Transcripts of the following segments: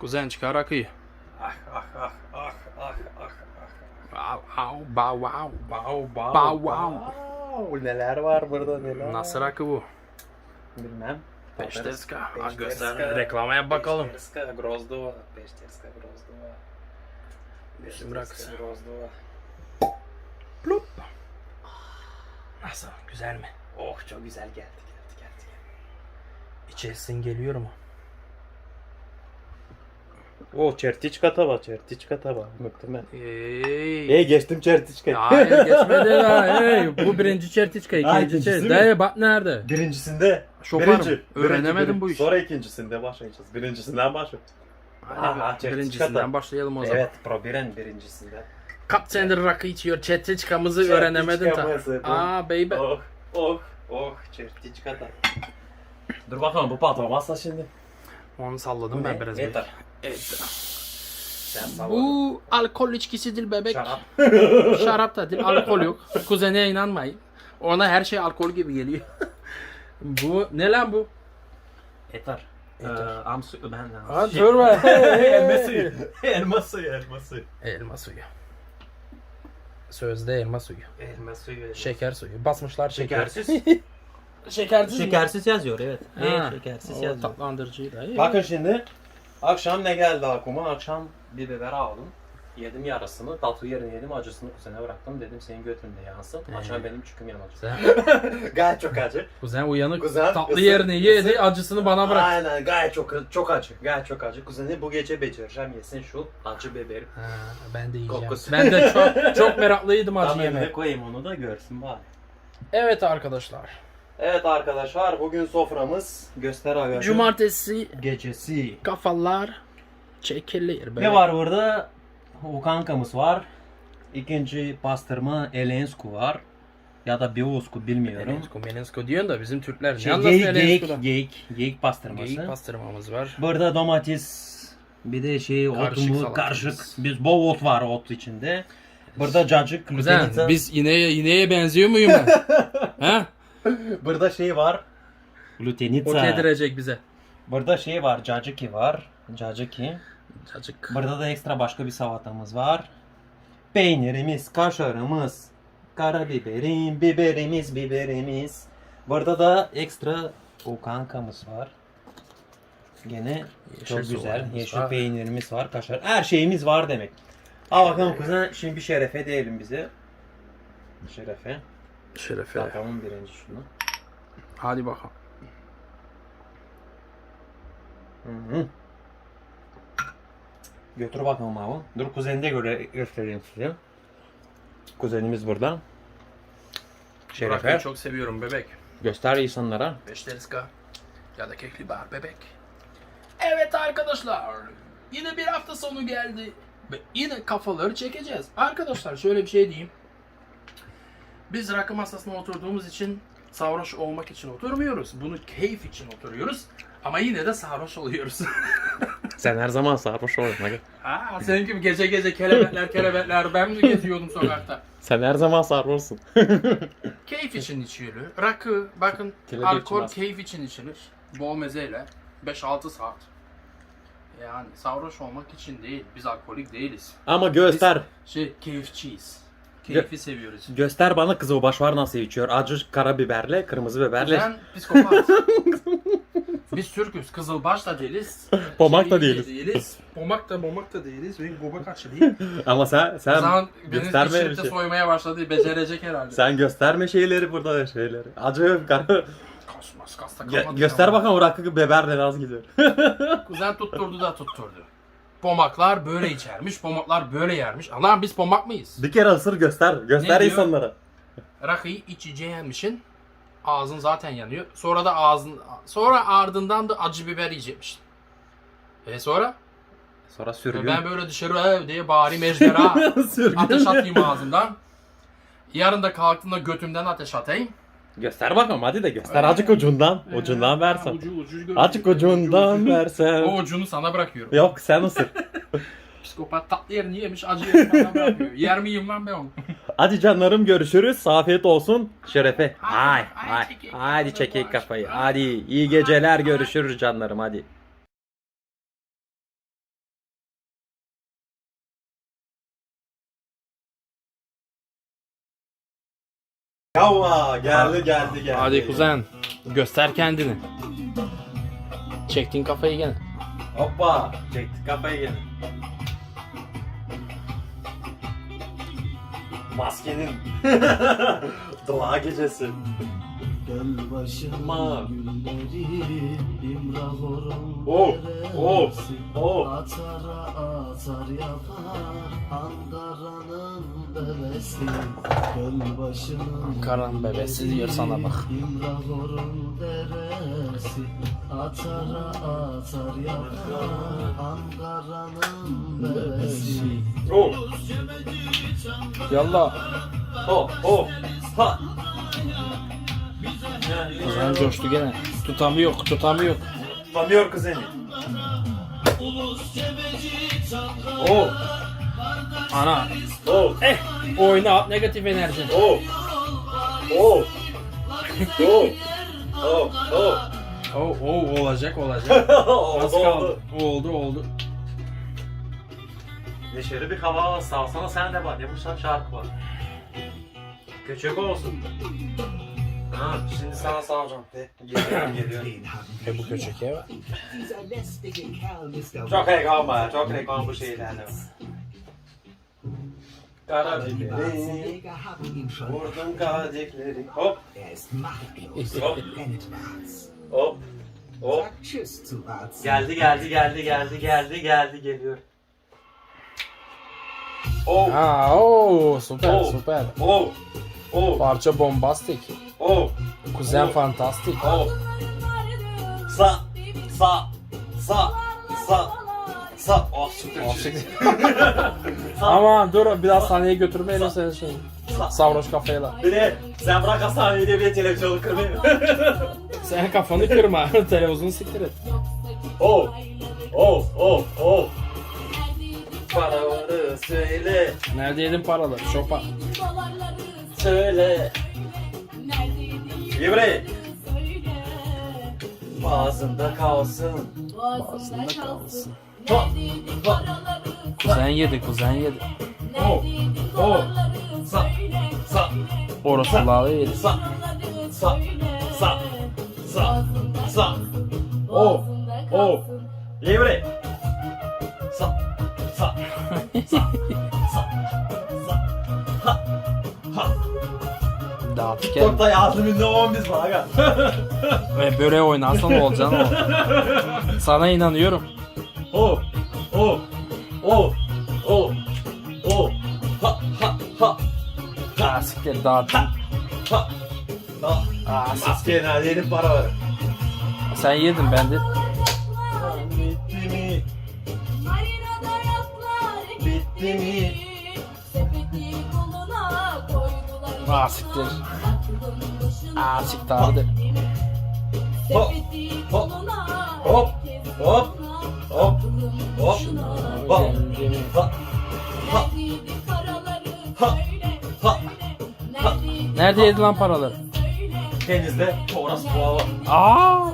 Kuzen çıkar rakıyı. Ah ah ah ah ah ah ah. Bow, wow. Wow wow. Bow, wow. wow. Neler var burada neler. Nasıl rakı bu? Bilmem. Peşteska. Ha, Peşteska. göster. Reklamaya bakalım. Peşteska, Grozdova. Peşteska, Grozdova. Üzüm rakısı. Grozdova. Plup. Nasıl? Güzel mi? Oh çok güzel geldi geldi geldi. geldi. İçerisin geliyor mu? Oh çertiçka tava çertiçka tava. Muhtemel. Ey. Hey geçtim çertiçkayı. Hayır geçmedi ya. Hey, bu birinci çertiçka, Ha, ikinci ikincisi çertiçka. mi? Dayı bak nerede? Birincisinde. Şoparım. Öğrenemedim birinci. bu işi. Sonra ikincisinde başlayacağız. Birincisinden. Aha, Hadi çertiçka birincisinden da. başlayalım o zaman. Evet, Probiren birincisinde. Kaç senedir rakı içiyor. Çertiçkamızı Çertiçka öğrenemedin ta. mısın? Aa baby. Oh, oh, oh, çertiçka da. Dur bakalım bu patlamazsa şimdi. Onu salladım ben biraz. Yeter. Evet. Bu alkol içkisi değil bebek. Şarap. Şarap da değil, alkol yok. Kuzene inanmayın. Ona her şey alkol gibi geliyor. bu ne lan bu? Yeter. Ee, am suyu ben de. Ha dur be. elma suyu. elma suyu, elma suyu. elma suyu. Sözde elma suyu. Elma suyu. elma Şeker suyu. Basmışlar şeker. Şekersiz. Şekersiz mi? Şekersiz yazıyor evet. Ha, Evet, şekersiz o yazıyor. tatlandırıcıydı. Bakın şimdi akşam ne geldi aklıma? Akşam bir biber aldım. Yedim yarısını, tatlı yerini yedim, acısını kuzene bıraktım. Dedim senin götünde yansın. Ee. Akşam benim çıkım yanacak. Kuzen, Gayet çok acı. kuzen uyanık Kuzen, tatlı ısı- yerini yedi, ısı- acısını bana bırak. Aynen gayet çok çok acı. Gayet çok acı. Kuzeni bu gece becereceğim yesin şu acı biberi. Ha, ben de yiyeceğim. Kokusu. Ben de çok çok meraklıydım acı Tamam yemeye. önüne koyayım onu da görsün bari. Evet arkadaşlar. Evet arkadaşlar bugün soframız göster aga. Cumartesi gecesi. kafalar çekilir. Ne var burada? O kankamız var. İkinci pastırma Elensku var. Ya da Biosku bilmiyorum. Melensko, Melensko diyorsun da bizim Türkler Şey, ne anlasın geyik, geyik, geyik, geyik pastırması. Geyik pastırmamız var. Burada domates, bir de şey Karışık otumuz, salatamız. karışık. Biz bol ot var ot içinde. Burada cacık, Kuzen glutenita. biz ineğe, ineğe benziyor muyum ben? ha? Burada şey var. O Glutenita. yedirecek bize. Burada şey var, cacıki var. Cacıki. Cacık. Burada da ekstra başka bir salatamız var. Peynirimiz, kaşarımız, karabiberim, biberimiz, biberimiz. Burada da ekstra o kankamız var. Gene Yeşil çok güzel. soğanımız Yeşil var. peynirimiz var, kaşar. Her şeyimiz var demek. Al bakalım kuzen şimdi bir şerefe diyelim bize. Şerefe. Şerefe. Bakalım birinci şunu. Hadi bakalım. Hı hı. Götür bakalım abi. Dur kuzeninde göre göstereyim size. Kuzenimiz burada. Şerefe. Rakıyı çok seviyorum bebek. Göster insanlara. Beşteriska ya da kekli bar bebek. Evet arkadaşlar. Yine bir hafta sonu geldi. Ve yine kafaları çekeceğiz. Arkadaşlar şöyle bir şey diyeyim. Biz rakı masasına oturduğumuz için sarhoş olmak için oturmuyoruz. Bunu keyif için oturuyoruz. Ama yine de sarhoş oluyoruz. Sen her zaman sarhoş olma. Aa, senin gibi gece gece kelebekler kelebekler ben mi geziyordum sokakta? Sen her zaman sarhoşsun. Keyif için içilir. Rakı, bakın Kelebek alkol içmez. keyif için içilir. Bol mezeyle. 5-6 saat. Yani sarhoş olmak için değil. Biz alkolik değiliz. Ama göster. Şey keyifçiyiz. Keyfi seviyoruz. Göster bana kızıl başvar nasıl içiyor. Acı karabiberle, kırmızı biberle. Ben psikopat. Biz Türk'üz. Kızılbaş da değiliz. Pomak da değiliz. değiliz. Pomak da pomak da değiliz. Benim göbek açı değil. Ama sen O sen zaman beni gösterme de şey. soymaya başladı. Becerecek herhalde. Sen gösterme şeyleri burada şeyleri. Acı kara... Kasmaz, kasta Gö- kalmadı. göster ya. bakalım o rakı biberle nasıl gidiyor. Kuzen tutturdu da tutturdu. Pomaklar böyle içermiş, pomaklar böyle yermiş. Allah'ım biz pomak mıyız? Bir kere ısır göster. Göster diyor? insanlara. Rakıyı içeceğimişin. Ağzın zaten yanıyor. Sonra da ağzın sonra ardından da acı biber yiyecekmişsin. E sonra? Sonra E sürgün. ben böyle dışarı "Ev" diye bari mecbera ateş atayım ağzından. Yarın da kalktığımda götümden ateş atayım. Göster bakalım hadi de göster. Acık ucundan. Ucundan Ha, versen. Ucu, ucu görecek. Acık ucundan Ucu, ucu. versen. O ucunu sana bırakıyorum. Yok sen ısır. Psikopat tatlı yerini yemiş acı yerini bana bırakıyor. Yer miyim lan ben onu? Hadi canlarım görüşürüz. Afiyet olsun. Şerefe. Hay hay. Hadi bu kafayı. Hadi iyi geceler görüşürüz canlarım hadi. Yavva geldi geldi geldi. Hadi kuzen. Göster kendini. Çektin kafayı gene. Hoppa. Çektik kafayı gene. Maskenin doğa gecesi. Göl başının Ama- gülleri İmrah orun Oh, oh, oh. Atara atar yapar Ankara'nın bebesi Göl başının Ankara'nın bebesi diyor sana bak. İmrah orun deresi Atara atar yapar Ankara'nın bebesi Oh, Yallah. oh, oh. Ha. Kuzen coştu gene. Tutamıyor, tutamıyor. Tutamıyor kuzeni. Oh, Ana. oh, Eh. Oyna at negatif enerji. oh. Oh. Oh. Oh, oh. Oh, oh olacak olacak. Az oldu, kaldı. oldu. Oldu oldu. Neşeli bir hava salsana sen de bak. Yapışan şarkı var. Küçük olsun. Ha, şimdi sana salacağım. De. Geliyorum geliyorum. E bu köçek ev. Çok iyi kalma. Çok kalma bu şeylerle. Kara biberi. Vurdum kadikleri. Hop hop hop. Hop. Geldi geldi geldi geldi geldi geldi geliyor. Oh Ha, oo süper Oh. süper. oh oh Parça bombastik. oh Kuzen Oh. fantastik. oh. Sa sa sa sa sa. Oh süper. Ama dur biraz sahneye götürmeyelim seni şimdi. Sa. Savroş kafayla. Bir de sen bırak hastaneye diye bir televizyon kırmayı. Sen kafanı kırma. Televizyonu siktir et. oh oh oh oh. Paraları söyle Neredeydin paraları? Şopa. Söyle. İbre. Ağzında kalsın. Ağzında kalsın. Ha, ha. Kuzen yedi, kuzen yedi. Oh oh. Sa sa Orosulağı yedi. sa sa sa sa sa. Oh oh. İbre. Gel. TikTok'ta yazdım ünlü olan biz var aga. Ve böyle oynarsan olacaksın o. Sana inanıyorum. Oh, oh, oh, oh, oh, ha, ha, ha, Ha siktir dağıttın. ha, ha. Aa, Maskeye nerede yedin paraları? Sen yedin ben de. Bitti mi? Bitti mi? Aa siktir. Aa siktir hadi. Hop, hop, hop, hop, hop, hop, hop. Ha, ha, ha, ha, ha. Nerede yedin lan paraları? Denizde orası boğa var. Aa!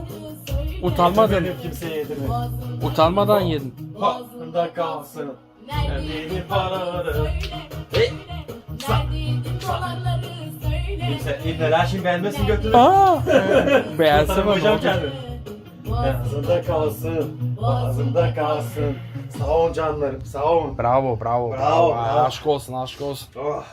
Utanmadın. Benim kimseye yedirmedim. Utanmadan yedin. Aklında kalsın. Neredeydi paraları? Kimse ibneler şimdi beğenmesin götürür. Aa! Beğensin koyacağım olacak. kendimi. Ağzında kalsın. Ağzında kalsın. Sağ olun canlarım. Sağ olun. Bravo, bravo, bravo. Bravo, bravo. Aşk olsun, aşk olsun. Oh,